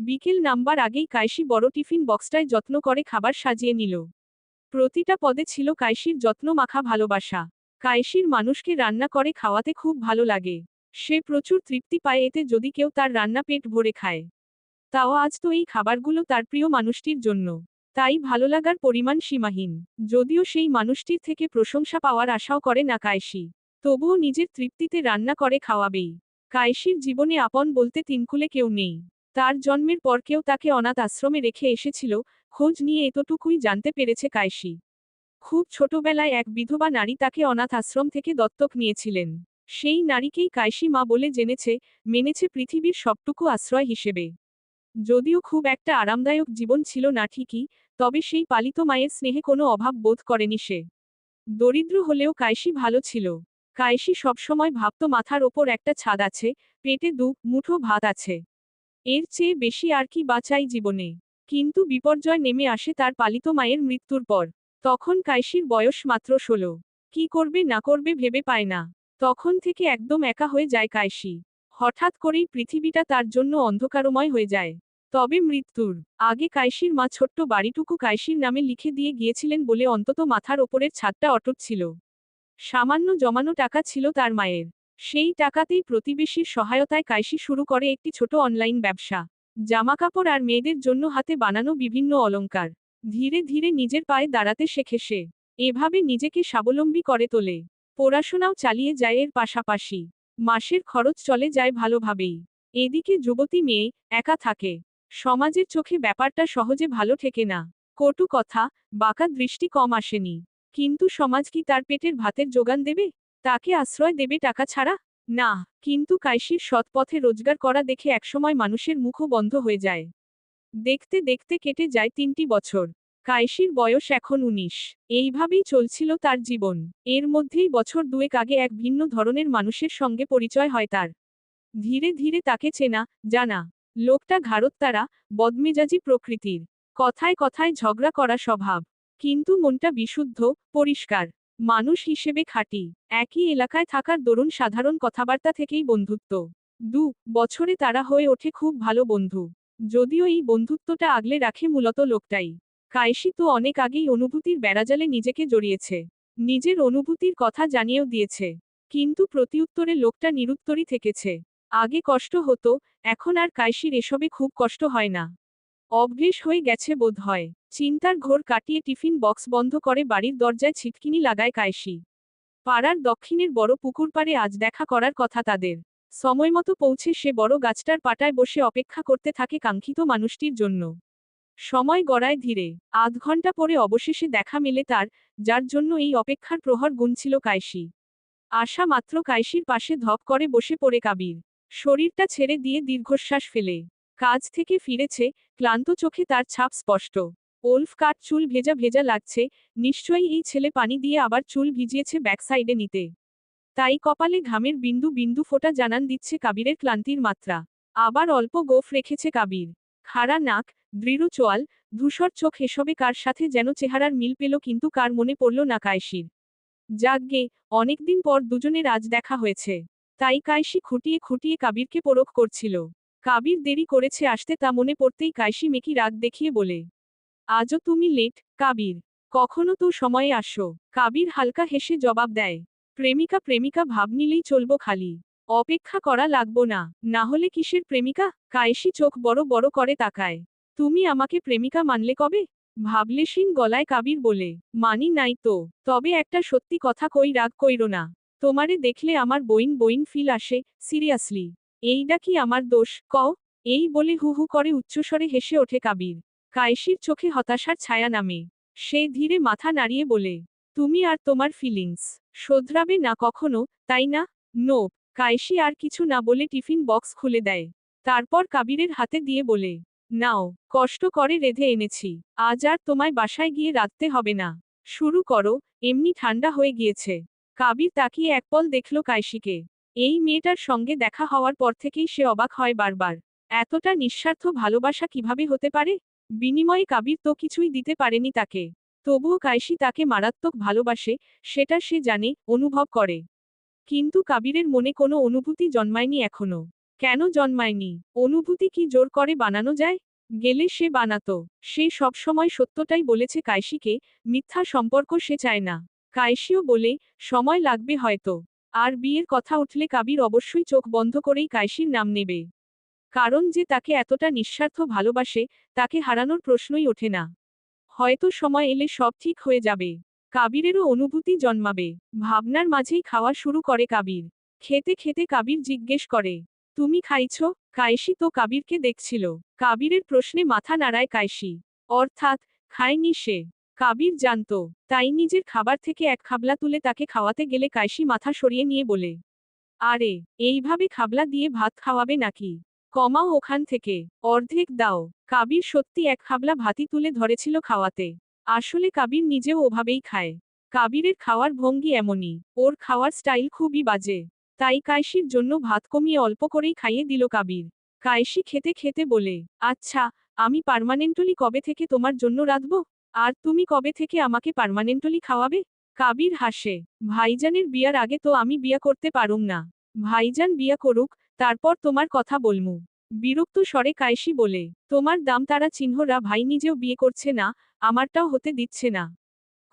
বিকেল নাম্বার আগেই কায়সি বড় টিফিন বক্সটায় যত্ন করে খাবার সাজিয়ে নিল। প্রতিটা পদে ছিল কায়সির যত্ন মাখা ভালোবাসা। কায়সির মানুষকে রান্না করে খাওয়াতে খুব ভালো লাগে। সে প্রচুর তৃপ্তি পায় এতে যদি কেউ তার রান্না পেট ভরে খায়। তাও আজ তো এই খাবারগুলো তার প্রিয় মানুষটির জন্য। তাই ভালো লাগার পরিমাণ সীমাহীন। যদিও সেই মানুষটির থেকে প্রশংসা পাওয়ার আশাও করে না কায়সি তবুও নিজের তৃপ্তিতে রান্না করে খাওয়াবেই। কায়সির জীবনে আপন বলতে তিনকুলে কেউ নেই। তার জন্মের পর কেউ তাকে অনাথ আশ্রমে রেখে এসেছিল, খোঁজ নিয়ে এতটুকুই জানতে পেরেছে কায়সি খুব ছোটবেলায় এক বিধবা নারী তাকে অনাথ আশ্রম থেকে দত্তক নিয়েছিলেন। সেই নারীকেই কায়সি মা বলে জেনেছে, মেনেছে পৃথিবীর সবটুকু আশ্রয় হিসেবে। যদিও খুব একটা আরামদায়ক জীবন ছিল না ঠিকই, তবে সেই পালিত মায়ের স্নেহে কোনো অভাব বোধ করেনি সে। দরিদ্র হলেও কায়সি ভালো ছিল। কায়সি সবসময় ভাবত মাথার ওপর একটা ছাদ আছে, পেটে দু মুঠো ভাত আছে। এর চেয়ে বেশি আর কি বাঁচাই জীবনে। কিন্তু বিপর্যয় নেমে আসে তার পালিত মায়ের মৃত্যুর পর। তখন কায়সির বয়স মাত্র ষোলো। কি করবে না করবে ভেবে পায় না। তখন থেকে একদম একা হয়ে যায় কায়সি হঠাৎ করেই পৃথিবীটা তার জন্য অন্ধকারময় হয়ে যায়। তবে মৃত্যুর আগে কায়সির মা ছোট্ট বাড়িটুকু কায়সির নামে লিখে দিয়ে গিয়েছিলেন বলে অন্তত মাথার ওপরের ছাদটা অটুট ছিল। সামান্য জমানো টাকা ছিল তার মায়ের। সেই টাকাতেই প্রতিবেশীর সহায়তায় কায়সি শুরু করে একটি ছোট অনলাইন ব্যবসা। জামাকাপড় আর মেয়েদের জন্য হাতে বানানো বিভিন্ন অলঙ্কার ধীরে ধীরে নিজের পায়ে দাঁড়াতে শেখে সে। এভাবে নিজেকে স্বাবলম্বী করে তোলে। পড়াশোনাও চালিয়ে যায় এর পাশাপাশি। মাসের খরচ চলে যায় ভালোভাবেই। এদিকে যুবতী মেয়ে একা থাকে। সমাজের চোখে ব্যাপারটা সহজে ভালো ঠেকে না। কটু কথা, বাঁকা দৃষ্টি কম আসেনি। কিন্তু সমাজ কি তার পেটের ভাতের যোগান দেবে? তাকে আশ্রয় দেবে টাকা ছাড়া? না, কিন্তু কায়সির সৎপথে রোজগার করা দেখে একসময় মানুষের মুখও বন্ধ হয়ে যায়। দেখতে দেখতে কেটে যায় তিনটি বছর। কায়সির বয়স এখন উনিশ। এইভাবেই চলছিল তার জীবন। এর মধ্যেই বছর দুয়েক আগে এক ভিন্ন ধরনের মানুষের সঙ্গে পরিচয় হয় তার। ধীরে ধীরে তাকে চেনা, জানা, লোকটা ঘাড়ত্তারা বদমেজাজি প্রকৃতির। কথায় কথায় ঝগড়া করা স্বভাব। কিন্তু মনটা বিশুদ্ধ, পরিষ্কার। মানুষ হিসেবে খাঁটি। একই এলাকায় থাকার দরুন সাধারণ কথাবার্তা থেকেই বন্ধুত্ব। দু, বছরে তারা হয়ে ওঠে খুব ভালো বন্ধু। যদিও এই বন্ধুত্বটা আগলে রাখে মূলত লোকটাই। কায়সি তো অনেক আগেই অনুভূতির বেড়াজালে নিজেকে জড়িয়েছে। নিজের অনুভূতির কথা জানিয়েও দিয়েছে। কিন্তু প্রতিউত্তরে লোকটা নিরুত্তরই থেকেছে। আগে কষ্ট হতো, এখন আর কায়সির এসবে খুব কষ্ট হয় না। অভ্যেস হয়ে গেছে বোধ হয় চিন্তার ঘোর কাটিয়ে টিফিন বক্স বন্ধ করে বাড়ির দরজায় ছিটকিনি লাগায় কায়সি পাড়ার দক্ষিণের বড় পুকুর পাড়ে আজ দেখা করার কথা তাদের। সময়মতো পৌঁছে সে বড় গাছটার পাটায় বসে অপেক্ষা করতে থাকে কাঙ্ক্ষিত মানুষটির জন্য। সময় গড়ায় ধীরে, আধ ঘণ্টা পরে অবশেষে দেখা মেলে তার, যার জন্য এই অপেক্ষার প্রহর গুনছিল কায়সি আশা মাত্র কায়সির পাশে ধপ করে বসে পড়ে কাবির। শরীরটা ছেড়ে দিয়ে দীর্ঘশ্বাস ফেলে। কাজ থেকে ফিরেছে, ক্লান্ত চোখে তার ছাপ স্পষ্ট। ওলফ কাট চুল ভেজা ভেজা লাগছে, নিশ্চয়ই এই ছেলে পানি দিয়ে আবার চুল ভিজিয়েছে ব্যাক সাইডে নিতে। তাই কপালে ঘামের বিন্দু বিন্দু ফোটা জানান দিচ্ছে কাবিরের ক্লান্তির মাত্রা। আবার অল্প গোফ রেখেছে কাবির। খাড়া নাক, দৃঢ় চোয়াল, ধূসর চোখ এসবে কার সাথে যেন চেহারার মিল পেল কিন্তু কার মনে পড়ল না কায়সির যাগ্গে অনেকদিন পর দুজনের আজ দেখা হয়েছে। তাই কায়সি খুঁটিয়ে খুঁটিয়ে কাবিরকে পরখ করছিল। কাবির দেরি করেছে আসতে তা মনে পড়তেই কায়সি মেকি রাগ দেখিয়ে বলে আজও তুমি লেট, কাবির। কখনো তো সময়ে আসো। কাবির হালকা হেসে জবাব দেয়। প্রেমিকা প্রেমিকা, ভাব নিলেই চলবো খালি। অপেক্ষা করা লাগবো না। না হলে কিসের প্রেমিকা? কায়েসি চোখ বড় বড় করে তাকায়। তুমি আমাকে প্রেমিকা মানলে কবে? ভাবলেশীন গলায় কাবির বলে, মানি নাই তো। তবে একটা সত্যি কথা কই রাগ কইর না। তোমারে দেখলে আমার বইন বইন ফিল আসে, সিরিয়াসলি। এইটা কি আমার দোষ? কও। এই বলে হু হু করে উচ্চস্বরে হেসে ওঠে কাবির। কায়েসির চোখে হতাশার ছায়া নামে। সে ধীরে মাথা নাড়িয়ে বলে, তুমি আর তোমার ফিলিংস শোধরাবে না কখনো, তাই না? নো কায়েসি আর কিছু না বলে টিফিন বক্স খুলে দেয়। তারপর কাবিরের হাতে দিয়ে বলে, নাও, কষ্ট করে রেধে এনেছি। আজ আর তোমায় বাসায় গিয়ে রাখতে হবে না। শুরু করো, এমনি ঠান্ডা হয়ে গিয়েছে কাবির তাকিয়ে একপল দেখল কায়সিকে এই মেয়েটার সঙ্গে দেখা হওয়ার পর থেকেই সে অবাক হয় বারবার। এতটা নিঃস্বার্থ ভালোবাসা কীভাবে হতে পারে? বিনিময়ে কাবির তো কিছুই দিতে পারেনি তাকে। তবুও কায়সি তাকে মারাত্মক ভালোবাসে, সেটা সে জানে, অনুভব করে। কিন্তু কাবিরের মনে কোনো অনুভূতি জন্মায়নি এখনও। কেন জন্মায়নি? অনুভূতি কি জোর করে বানানো যায়? গেলে সে বানাতো। সে সবসময় সত্যটাই বলেছে কাইশিকে মিথ্যা সম্পর্ক সে চায় না। কাইশিও বলে, সময় লাগবে হয়তো। আর বিয়ের কথা উঠলে কাবির অবশ্যই চোখ বন্ধ করেই কাইশির নাম নেবে। কারণ যে তাকে এতটা নিঃস্বার্থ ভালোবাসে, তাকে হারানোর প্রশ্নই ওঠে না। হয়তো সময় এলে সব ঠিক হয়ে যাবে। কাবিরেরও অনুভূতি জন্মাবে। ভাবনার মাঝেই খাওয়া শুরু করে কাবির। খেতে খেতে কাবির জিজ্ঞেস করে, তুমি খাইছ? কাইশি তো কাবিরকে দেখছিল। কাবিরের প্রশ্নে মাথা নাড়ায় কাইশি অর্থাৎ, খায়নি সে। কাবির জানত। তাই নিজের খাবার থেকে এক খাবলা তুলে তাকে খাওয়াতে গেলে কাইশি মাথা সরিয়ে নিয়ে বলে, আরে, এইভাবে খাবলা দিয়ে ভাত খাওয়াবে নাকি? কমাও ওখান থেকে। অর্ধেক দাও। কাবির সত্যি এক খাবলা ভাতি তুলে ধরেছিল খাওয়াতে। আসলে কাবির নিজেও ওভাবেই খায়। কাবিরের খাওয়ার ভঙ্গি এমনই। ওর খাওয়ার স্টাইল খুবই বাজে। তাই কাইশির জন্য ভাত কমিয়ে অল্প করেই খাইয়ে দিল কাবির। কাইশি খেতে খেতে বলে আচ্ছা আমি পার্মানেন্টলি কবে থেকে তোমার জন্য রাঁধব? আর তুমি কবে থেকে আমাকে পার্মানেন্টলি খাওয়াবে? কাবির হাসে, ভাইজানের বিয়ার আগে তো আমি বিয়া করতে পারুম না। ভাইজান বিয়া করুক তারপর তোমার কথা বলমু। বিরক্ত স্বরে কাইশি বলে, তোমার দাম তারা চিহ্নরা ভাই নিজেও বিয়ে করছে না, আমারটাও হতে দিচ্ছে না।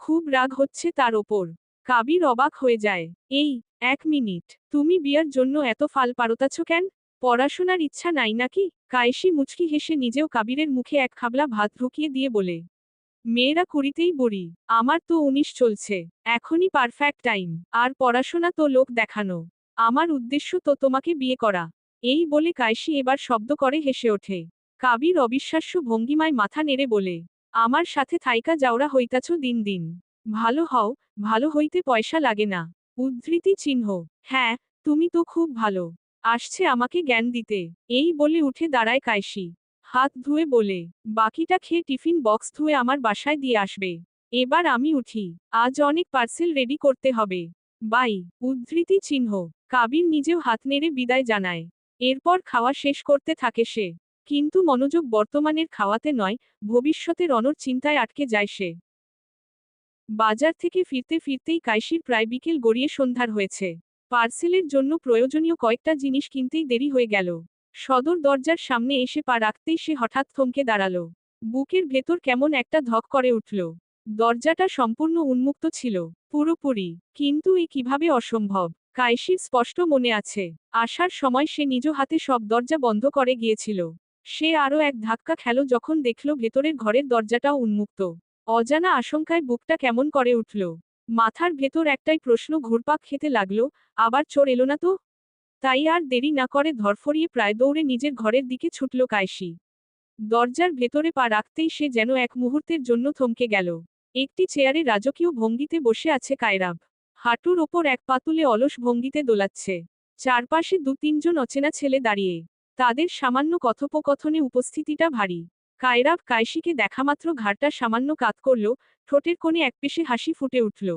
খুব রাগ হচ্ছে তার ওপর। কাবির অবাক হয়ে যায়, এই, এক মিনিট, তুমি বিয়ার জন্য এত ফাল পারতাছ কেন? পড়াশোনার ইচ্ছা নাই নাকি? কায়েশি মুচকি হেসে নিজেও কাবিরের মুখে এক খাবলা ভাত ঢুকিয়ে দিয়ে বলে, মেয়েরা কুড়িতেই বড়ি, আমার তো উনিশ চলছে, এখনই পারফেক্ট টাইম আর পড়াশোনা তো লোক দেখানো। আমার উদ্দেশ্য তো তোমাকে বিয়ে করা। এই বলে কায়সি এবার শব্দ করে হেসে ওঠে। কাবির অবিশ্বাস্য ভঙ্গিমায় মাথা নেড়ে বলে, আমার সাথে থাইকা যাওরা হইতাছ দিন দিন। ভালো হও, ভালো হইতে পয়সা লাগে না। উদ্ধৃতি চিহ্ন হ্যাঁ তুমি তো খুব ভালো। আসছে আমাকে জ্ঞান দিতে। এই বলে উঠে দাঁড়ায় কায়সি হাত ধুয়ে বলে, বাকিটা খেয়ে টিফিন বক্স ধুয়ে আমার বাসায় দিয়ে আসবে। এবার আমি উঠি। আজ অনেক পার্সেল রেডি করতে হবে। বাই, উদ্ধৃতি চিহ্ন। কাবির নিজেও হাত নেড়ে বিদায় জানায়। এরপর খাওয়া শেষ করতে থাকে সে। কিন্তু মনোযোগ বর্তমানের খাওয়াতে নয়, ভবিষ্যতের অনর চিন্তায় আটকে যায় সে। বাজার থেকে ফিরতে ফিরতেই কাইশির প্রায় বিকেল গড়িয়ে সন্ধ্যার হয়েছে। পার্সেলের জন্য প্রয়োজনীয় কয়েকটা জিনিস কিনতেই দেরি হয়ে গেল। সদর দরজার সামনে এসে পা রাখতেই সে হঠাৎ থমকে দাঁড়াল। বুকের ভেতর কেমন একটা ধক করে উঠল। দরজাটা সম্পূর্ণ উন্মুক্ত ছিল, পুরোপুরি, কিন্তু এ কীভাবে অসম্ভব? কায়সির স্পষ্ট মনে আছে, আসার সময় সে নিজ হাতে সব দরজা বন্ধ করে গিয়েছিল। সে আরও এক ধাক্কা খেল যখন দেখল ভেতরের ঘরের দরজাটাও উন্মুক্ত। অজানা আশঙ্কায় বুকটা কেমন করে উঠল। মাথার ভেতর একটাই প্রশ্ন ঘুরপাক খেতে লাগল, আবার চোর এলো না তো? তাই আর দেরি না করে ধরফরিয়ে প্রায় দৌড়ে নিজের ঘরের দিকে ছুটল কায়সি দরজার ভেতরে পা রাখতেই সে যেন এক মুহূর্তের জন্য থমকে গেল। একটি চেয়ারে রাজকীয় ভঙ্গিতে বসে আছে কায়রাব। হাঁটুর ওপর এক পাতুলে অলস ভঙ্গিতে দোলাচ্ছে। চারপাশে দু তিনজন অচেনা ছেলে দাঁড়িয়ে। তাদের সামান্য কথোপকথনে উপস্থিতিটা ভারী। কায়রাব কায়সিকে দেখামাত্র ঘাড়টা সামান্য কাত করল, ঠোঁটের কোণে একপেশে হাসি ফুটে উঠল।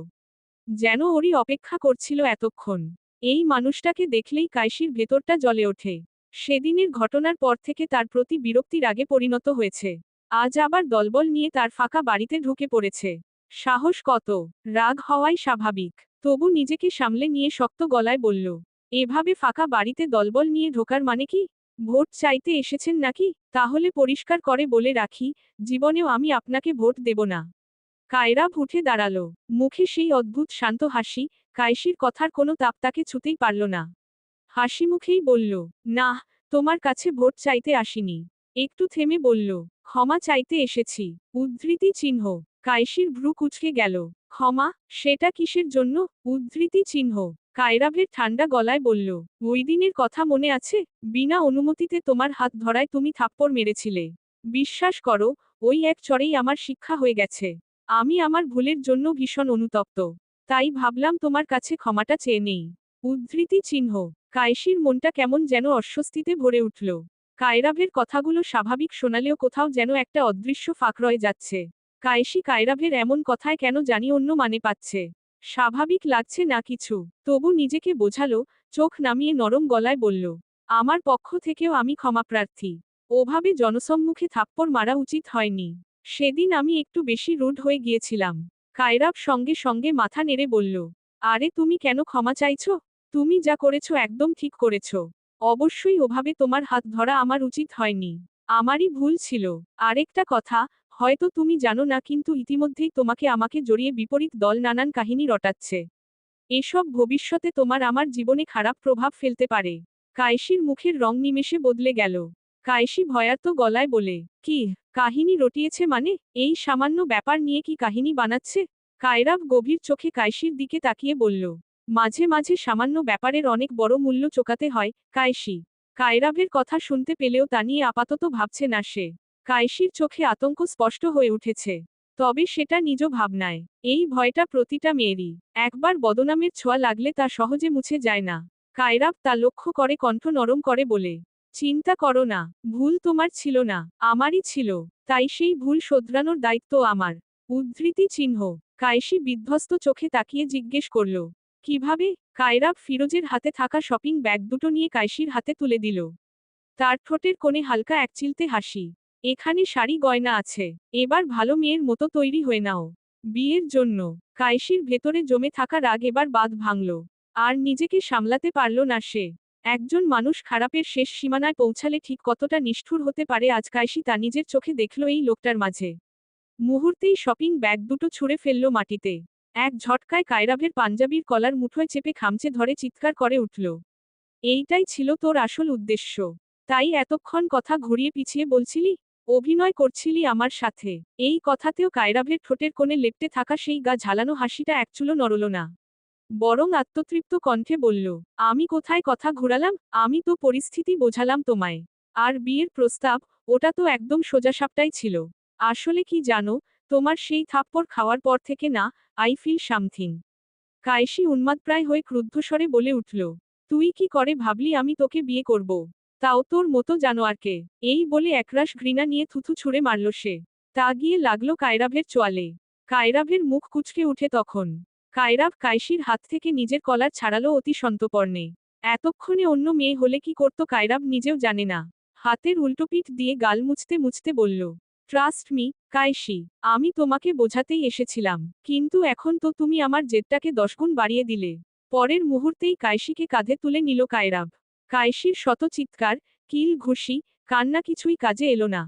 যেন ওরই অপেক্ষা করছিল এতক্ষণ। এই মানুষটাকে দেখলেই কায়সির ভেতরটা জ্বলে ওঠে। সেদিনের ঘটনার পর থেকে তার প্রতি বিরক্তির আগে পরিণত হয়েছে। আজ আবার দলবল নিয়ে তার ফাঁকা বাড়িতে ঢুকে পড়েছে। সাহস কত? রাগ হওয়াই স্বাভাবিক। তবু নিজেকে সামলে নিয়ে শক্ত গলায় বলল, এভাবে ফাঁকা বাড়িতে দলবল নিয়ে ঢোকার মানে কি? ভোট চাইতে এসেছেন নাকি? তাহলে পরিষ্কার করে বলে রাখি, জীবনেও আমি আপনাকে ভোট দেব না। কায়রা উঠে দাঁড়াল। মুখে সেই অদ্ভুত শান্ত হাসি, কায়সির কথার কোনো তাপ তাকে ছুতেই পারল না। হাসি মুখেই বলল না তোমার কাছে ভোট চাইতে আসিনি। একটু থেমে বলল, ক্ষমা চাইতে এসেছি। উদ্ধৃতি চিহ্ন কায়সির ভ্রু কুচকে গেল। ক্ষমা? সেটা কিসের জন্য? উদ্ধৃতি চিহ্ন, কায়রাভের ঠান্ডা গলায় বলল, ওই দিনের কথা মনে আছে? বিনা অনুমতিতে তোমার হাত ধরায় তুমি থাপ্পড় মেরেছিলে। বিশ্বাস করো, ওই এক চরেই আমার শিক্ষা হয়ে গেছে। আমি আমার ভুলের জন্য ভীষণ অনুতপ্ত। তাই ভাবলাম তোমার কাছে ক্ষমাটা চেয়ে নেই। উদ্ধৃতি চিহ্ন কায়সির মনটা কেমন যেন অস্বস্তিতে ভরে উঠল। কায়রাভের কথাগুলো স্বাভাবিক শোনালেও কোথাও যেন একটা অদৃশ্য ফাঁক রয়ে যাচ্ছে। কায়েশি কায়রাভের এমন কথায় কেন জানি অন্য মানে পাচ্ছে। স্বাভাবিক লাগছে না কিছু। তবু নিজেকে বোঝালো, চোখ নামিয়ে নরম গলায় বলল, আমার পক্ষ থেকেও আমি ক্ষমাপ্রার্থী ওভাবে জনসম্মুখে থাপ্পড় মারা উচিত হয়নি। সেদিন আমি একটু বেশি রুড হয়ে গিয়েছিলাম। কায়রাব সঙ্গে সঙ্গে মাথা নেড়ে বলল, আরে তুমি কেন ক্ষমা চাইছো? তুমি যা করেছ একদম ঠিক করেছ। অবশ্যই ওভাবে তোমার হাত ধরা আমার উচিত হয়নি। আমারই ভুল ছিল। আরেকটা কথা, হয়তো তুমি জানো না কিন্তু ইতিমধ্যেই তোমাকে আমাকে জড়িয়ে বিপরীত দল নানান কাহিনী রটাচ্ছে। এসব ভবিষ্যতে তোমার আমার জীবনে খারাপ প্রভাব ফেলতে পারে। কায়সির মুখের রং নিমেষে বদলে গেল। কায়সি ভয়ার্ত গলায় বলে, কি, কাহিনী রটিয়েছে মানে? এই সামান্য ব্যাপার নিয়ে কি কাহিনী বানাচ্ছে? কায়রাব গভীর চোখে কায়সির দিকে তাকিয়ে বলল মাঝে মাঝে সামান্য ব্যাপারের অনেক বড় মূল্য চোকাতে হয়, কায়সি। কায়রাভের কথা শুনতে পেলেও তা নিয়ে আপাতত ভাবছে না সে। কায়সির চোখে আতঙ্ক স্পষ্ট হয়ে উঠেছে। তবে সেটা নিজ ভাবনায়। এই ভয়টা প্রতিটা মেয়েরই। একবার বদনামের ছোঁয়া লাগলে তা সহজে মুছে যায় না। কায়রাব তা লক্ষ্য করে কণ্ঠ নরম করে বলে, চিন্তা করো না, ভুল তোমার ছিল না, আমারই ছিল। তাই সেই ভুল শোধরানোর দায়িত্ব আমার। উদ্ধৃতি চিহ্ন। কায়সি বিধ্বস্ত চোখে তাকিয়ে জিজ্ঞেস করল কীভাবে? কায়রাব ফিরোজের হাতে থাকা শপিং ব্যাগ দুটো নিয়ে কায়সির হাতে তুলে দিল। তার ঠোঁটের কোণে হালকা এক চিলতে হাসি। এখানে শাড়ি গয়না আছে। এবার ভালো মেয়ের মতো তৈরি হয়ে নাও। বিয়ের জন্য। কায়সির ভেতরে জমে থাকা রাগ এবার বাঁধ ভাঙল। আর নিজেকে সামলাতে পারল না সে। একজন মানুষ খারাপের শেষ সীমানায় পৌঁছালে ঠিক কতটা নিষ্ঠুর হতে পারে আজ কায়সি তা নিজের চোখে দেখল এই লোকটার মাঝে। মুহূর্তেই শপিং ব্যাগ দুটো ছুঁড়ে ফেলল মাটিতে। এক ঝটকায় কায়রাভের পাঞ্জাবির কলার মুঠোয় চেপে খামচে ধরে চিৎকার করে উঠল, এইটাই ছিল তোর আসল উদ্দেশ্য। তাই এতক্ষণ কথা ঘুরিয়ে পিছিয়ে বলছিলি, অভিনয় করছিলি আমার সাথে। এই কথাতেও কায়রাভের ঠোঁটের কোণে লেপটে থাকা সেই গা ঝালানো হাসিটা একচুলো নড়ল না। বরং আত্মতৃপ্ত কণ্ঠে বলল, আমি কোথায় কথা ঘুরালাম? আমি তো পরিস্থিতি বোঝালাম তোমায়। আর বিয়ের প্রস্তাব, ওটা তো একদম সোজাসাপটাই ছিল। আসলে কি জানো তোমার সেই থাপ্পড় খাওয়ার পর থেকে না, আই ফিল সামথিং। কায়েশি উন্মাদপ্রায় হয়ে ক্রুদ্ধস্বরে বলে উঠল, তুই কি করে ভাবলি আমি তোকে বিয়ে করব? তাও তোর মতো জানোয়ারকে। এই বলে একরাশ ঘৃণা নিয়ে থুথু ছুঁড়ে মারল সে। তা গিয়ে লাগল কায়রাভের চোয়ালে। কায়রাভের মুখ কুচকে উঠে তখন। কায়রাভ কায়সির হাত থেকে নিজের কলার ছাড়ালো অতি সন্তপর্ণে। এতক্ষণে অন্য মেয়ে হলে কি করত কায়রাভ নিজেও জানে না। হাতের উল্টোপিঠ দিয়ে গাল মুছতে মুছতে বলল ট্রাস্ট মি কায়সি আমি তোমাকে বোঝাতেই এসেছিলাম। কিন্তু এখন তো তুমি আমার জেদটাকে দশগুণ বাড়িয়ে দিলে। পরের মুহূর্তেই কায়সিকে কাঁধে তুলে নিল কায়রাব। কায়সির শত চিৎকার, কিল ঘুষি, কান্না কিছুই কাজে এলো না।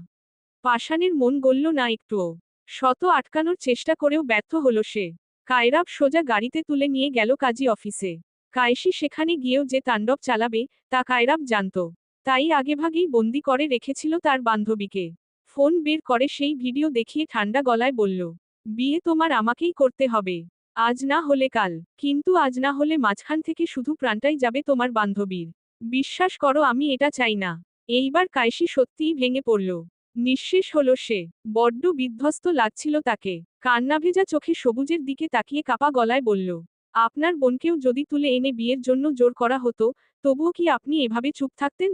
পাষাণের মন গলল না একটুও। শত আটকানোর চেষ্টা করেও ব্যর্থ হল সে। কায়রাব সোজা গাড়িতে তুলে নিয়ে গেল কাজী অফিসে। কায়সি সেখানে গিয়েও যে তাণ্ডব চালাবে, তা কায়রাব জানত। তাই আগেভাগেই বন্দি করে রেখেছিল তার বান্ধবীকে। ফোন বের করে সেই ভিডিও দেখিয়ে ঠান্ডা গলায় বলল, বিয়ে তোমার আমাকেই করতে হবে। আজ না হলে কাল। কিন্তু আজ না হলে মাঝখান থেকে শুধু প্রাণটাই যাবে তোমার বান্ধবীর। বিশ্বাস করো আমি এটা চাই না। এইবার কায়সি সত্যিই ভেঙে পড়ল। নিঃশেষ হল সে। বড্ড বিধ্বস্ত লাগছিল তাকে। কান্না ভেজা চোখে সবুজের দিকে তাকিয়ে কাপা গলায় বলল, আপনার বোনকেও যদি তুলে এনে বিয়ের জন্য জোর করা হতো, তবুও কি আপনি এভাবে চুপ থাকতেন?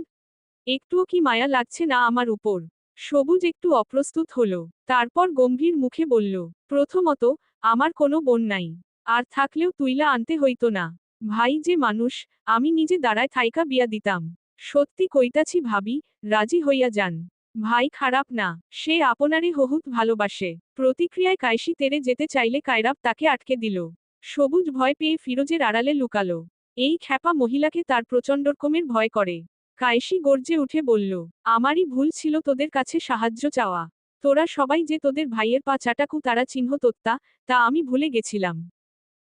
একটুও কি মায়া লাগছে না আমার উপর? সবুজ একটু অপ্রস্তুত হল। তারপর গম্ভীর মুখে বলল, প্রথমত, আমার কোনো বোন নাই। আর থাকলেও তুইলা আনতে হইতো না। ভাই যে মানুষ, আমি নিজে দাঁড়ায় থাইকা বিয়া দিতাম। সত্যি কইতাছি ভাবি, রাজি হইয়া যান। ভাই খারাপ না, সে আপনারে হহুত ভালোবাসে। প্রতিক্রিয়ায় কায়সি তেরে যেতে চাইলে কায়রাব তাকে আটকে দিল। সবুজ ভয় পেয়ে ফিরোজের আড়ালে লুকালো। এই খ্যাপা মহিলাকে তার প্রচণ্ডরকমের ভয় করে। কায়সি গর্জে উঠে বলল, আমারই ভুল ছিল তোদের কাছে সাহায্য চাওয়া। তোরা সবাই যে তোদের ভাইয়ের পা চাটাকু তারা চিহ্ন তোত্তা, তা আমি ভুলে গেছিলাম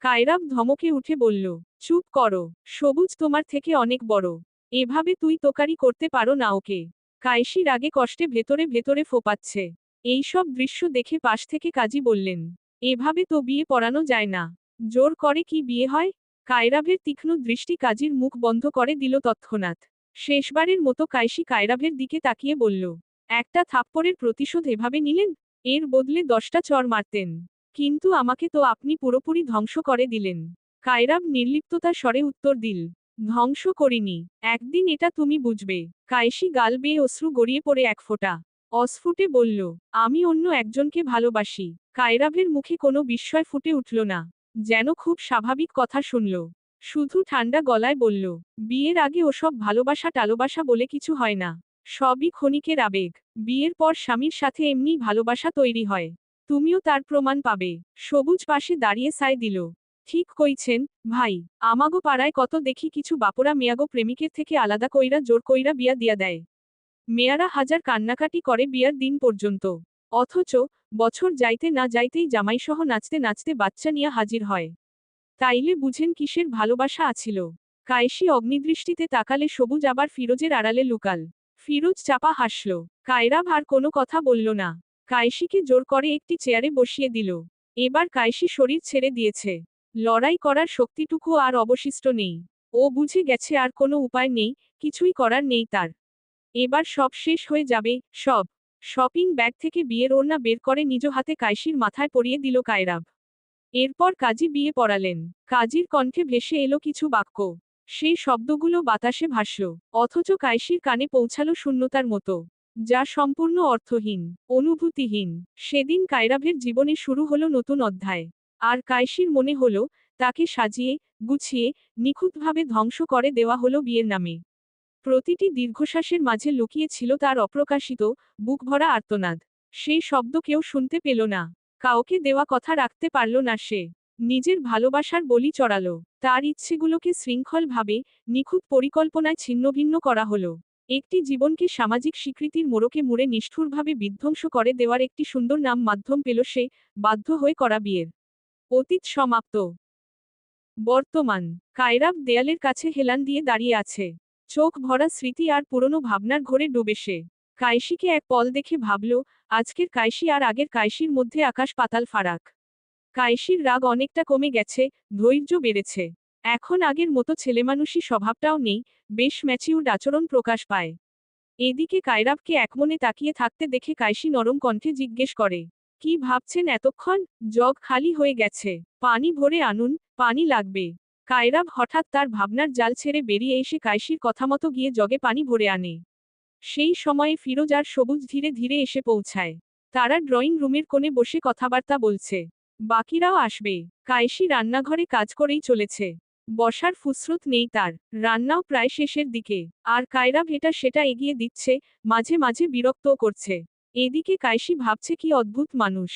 কায়রাব ধমকে উঠে বলল, চুপ করো, সবুজ তোমার থেকে অনেক বড়। এভাবে তুই তোকারি করতে পারো না ওকে কায়সির রাগে কষ্টে ভেতরে ভেতরে ফোপাচ্ছে। এইসব দৃশ্য দেখে পাশ থেকে কাজী বললেন, এভাবে তো বিয়ে পড়ানো যায় না। জোর করে কি বিয়ে হয় কায়রাভের তীক্ষ্ণ দৃষ্টি কাজীর মুখ বন্ধ করে দিল তৎক্ষণাৎ। শেষবারের মতো কায়সি কায়রাভের দিকে তাকিয়ে বলল, একটা থাপ্পড়ের প্রতিশোধ এভাবে নিলেন? এর বদলে দশটা চর মারতেন। কিন্তু আমাকে তো আপনি পুরোপুরি ধ্বংস করে দিলেন কায়রাব নির্লিপ্ততার স্বরে উত্তর দিল, ধ্বংস করিনি। একদিন এটা তুমি বুঝবে কায়সি গাল বেয়ে অশ্রু গড়িয়ে পড়ে এক ফোঁটা। অস্ফুটে বলল, আমি অন্য একজনকে ভালোবাসি কায়রাভের মুখে কোনো বিস্ময় ফুটে উঠল না। যেন খুব স্বাভাবিক কথা শুনল। শুধু ঠান্ডা গলায় বলল, বিয়ের আগে ওসব ভালোবাসা টালোবাসা বলে কিছু হয় না। সবই ক্ষণিকের আবেগ। বিয়ের পর স্বামীর সাথে এমনি ভালোবাসা তৈরি হয়। তুমিও তার প্রমাণ পাবে। সবুজ পাশে দাঁড়িয়ে সায় দিল, ঠিক কইছেন, ভাই। আমাগো পাড়ায় কত দেখি কিছু বাপরা মেয়াগো প্রেমিকের থেকে আলাদা কইরা জোর কইরা বিয়া দিয়া দেয়। মেয়ারা হাজার কান্নাকাটি করে বিয়ার দিন পর্যন্ত। অথচ বছর যাইতে না যাইতেই জামাইসহ নাচতে নাচতে বাচ্চা নিয়ে হাজির হয়। তাইলে বুঝেন কিসের ভালোবাসা আছিল। কায়েশি অগ্নিদৃষ্টিতে তাকালে সবুজ আবার ফিরোজের আড়ালে লুকাল। ফিরোজ চাপা হাসল। কায়রাব আর কোনো কথা বলল না। কায়েসিকে জোর করে একটি চেয়ারে বসিয়ে দিল। এবার কায়েসি শরীর ছেড়ে দিয়েছে। লড়াই করার শক্তিটুকু আর অবশিষ্ট নেই। ও বুঝে গেছে আর কোনো উপায় নেই, কিছুই করার নেই তার। এবার সব শেষ হয়ে যাবে, সব। শপিং ব্যাগ থেকে বিয়ের ওড়না বের করে নিজ হাতে কাইশির মাথায় পরিয়ে দিল কায়রাব। এরপর কাজী বিয়ে পড়ালেন। কাজীর কণ্ঠে ভেসে এলো কিছু বাক্য। সেই শব্দগুলো বাতাসে ভাসল, অথচ কাইশির কানে পৌঁছালো শূন্যতার মতো। যা সম্পূর্ণ অর্থহীন, অনুভূতিহীন। সেদিন কায়রাভের জীবনে শুরু হলো নতুন অধ্যায়। আর কাইশির মনে হলো, তাকে সাজিয়ে, গুছিয়ে, নিখুঁতভাবে ধ্বংস করে দেওয়া হলো বিয়ের নামে। প্রতিটি দীর্ঘশ্বাসের মাঝে লুকিয়ে ছিল তার অপ্রকাশিত, বুকভরা আর্তনাদ। সেই শব্দ কেউ শুনতে পেল না। কাউকে দেওয়া কথা রাখতে পারল না সে। নিজের ভালোবাসার বলি চড়াল। তার ইচ্ছেগুলোকে শৃঙ্খলভাবে, নিখুঁত পরিকল্পনায় ছিন্নভিন্ন করা হলো। একটি জীবনকে সামাজিক স্বীকৃতির মোড়কে মুড়ে নিষ্ঠুরভাবে বিধ্বংস করে দেওয়ার একটি সুন্দর নাম মাধ্যম পেল সে, বাধ্য হয়ে করা বিয়ের। অতীত সমাপ্ত। বর্তমান। কায়রাব দেয়ালের কাছে হেলান দিয়ে দাঁড়িয়ে আছে। চোখ ভরা স্মৃতি আর পুরনো ভাবনার ঘরে ডুবে সে। কাইশিকে এক পল দেখে ভাবল, আজকের কাইশি আর আগের কাইশির মধ্যে আকাশ পাতাল ফারাক। কাইশির রাগ অনেকটা কমে গেছে, ধৈর্য বেড়েছে। এখন আগের মতো ছেলেমানুষী স্বভাবটাও নেই, বেশ ম্যাচিউর্ড আচরণ প্রকাশ পায়। এদিকে কায়রাবকে একমনে তাকিয়ে থাকতে দেখে কাইশি নরম কণ্ঠে জিজ্ঞেস করে, কি ভাবছেন এতক্ষণ? জগ খালি হয়ে গেছে। পানি ভরে আনুন, পানি লাগবে। কায়রাব হঠাৎ তার ভাবনার জাল ছেড়ে বেরিয়ে এসে কাইশির কথামতো গিয়ে জগে পানি ভরে আনে। সেই সময়ে ফিরোজ আর সবুজ ধীরে ধীরে এসে পৌঁছায়। তারা ড্রয়িং রুমের কোণে বসে কথাবার্তা বলছে। বাকিরাও আসবে। কায়েশি রান্নাঘরে কাজ করেই চলেছে। বসার ফুসরত নেই তার। রান্নাও প্রায় শেষের দিকে। আর কায়রা ভেটা সেটা এগিয়ে দিচ্ছে, মাঝে মাঝে বিরক্তও করছে। এদিকে কায়সি ভাবছে কি অদ্ভুত মানুষ।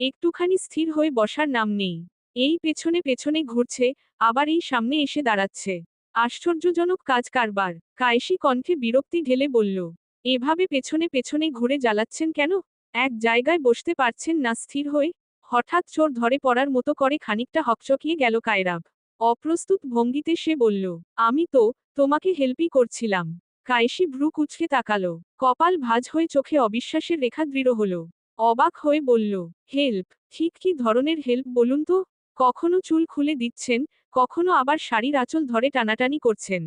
একটুখানি স্থির হয়ে বসার নাম নেই। এই পেছনে পেছনে ঘুরছে, আবার এই সামনে এসে দাঁড়াচ্ছে। আশ্চর্যজনক কাজ কারবার। কায়েশি কণ্ঠে বিরক্তি ঢেলে বলল, এভাবে পেছনে পেছনে ঘুরে জ্বালাচ্ছেন কেন? এক জায়গায় বসতে পারছেন না স্থির হয়ে? হঠাৎ চোর ধরে পড়ার মতো করে খানিকটা হকচকিয়ে গেল কায়রাব। অপ্রস্তুত ভঙ্গিতে সে বলল, আমি তো তোমাকে হেল্পই করছিলাম। কায়েশি ভ্রু কুচকে তাকালো, কপাল ভাজ হয়ে চোখে অবিশ্বাসের রেখা দৃঢ় হলো। অবাক হয়ে বলল, হেল্প? ঠিক কি ধরনের হেল্প বলুন তো? কখনো চুল খুলে দিচ্ছেন কখনো আবার শাড়ির আঁচল ধরে টানাটানি করছেন।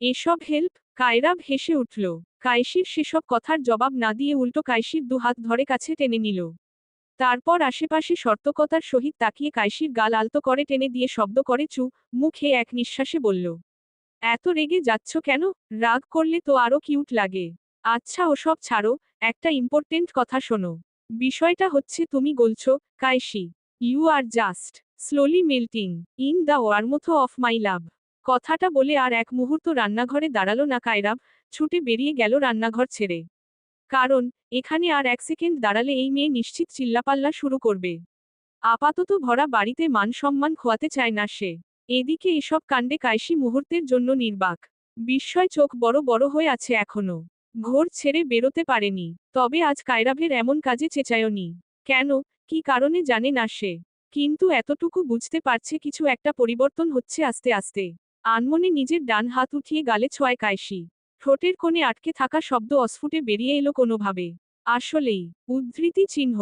এসব হেল্প, কায়রাব হেসে উঠল। কায়সির সেসব কথার জবাব না দিয়ে উল্টো কায়সির দুহাত ধরে কাছে টেনে নিল। তারপর আশেপাশে সর্তকতার সহিত তাকিয়ে কায়সির গাল আলতো করে টেনে দিয়ে শব্দ করে চু, মুখে এক নিঃশ্বাসে বলল, এত রেগে যাচ্ছ কেন? রাগ করলে তো আরও কিউট লাগে। আচ্ছা ওসব ছাড়ো, একটা ইম্পর্টেন্ট কথা শোনো। বিষয়টা হচ্ছে তুমি বলছো কায়সি you are just slowly melting in the warmth of my love কথাটা বলে আর এক মুহূর্ত রান্নাঘরে দাঁড়াল না কায়রাব, ছুটে বেরিয়ে গেল রান্নাঘর ছেড়ে। কারণ, এখানে আর এক সেকেন্ড দাঁড়ালে এই মেয়ে নিশ্চিত চিল্লাপাল্লা শুরু করবে। আপাতত ভরা বাড়িতে মান সম্মান খোয়াতে চায় না সে। এদিকে এসব কাণ্ডে কায়সি মুহূর্তের জন্য নির্বাক। বিস্ময় চোখ বড় বড় হয়ে আছে এখনও। ঘোর ছেড়ে বেরোতে পারেনি। তবে আজ কায়রাভের এমন কাজে চেঁচায়নি। কেন? কি কারণে জানে না সে? কিন্তু এতটুকু বুঝতে পারছে কিছু একটা পরিবর্তন হচ্ছে আস্তে আস্তে। আনমনে নিজের ডান হাত উঠিয়ে গালে ছোঁয় কায়সি। ঠোঁটের কোণে আটকে থাকা শব্দ অস্ফুটে বেরিয়ে এলো কোনোভাবে। আসলেই, উদ্ধৃতি চিহ্ন।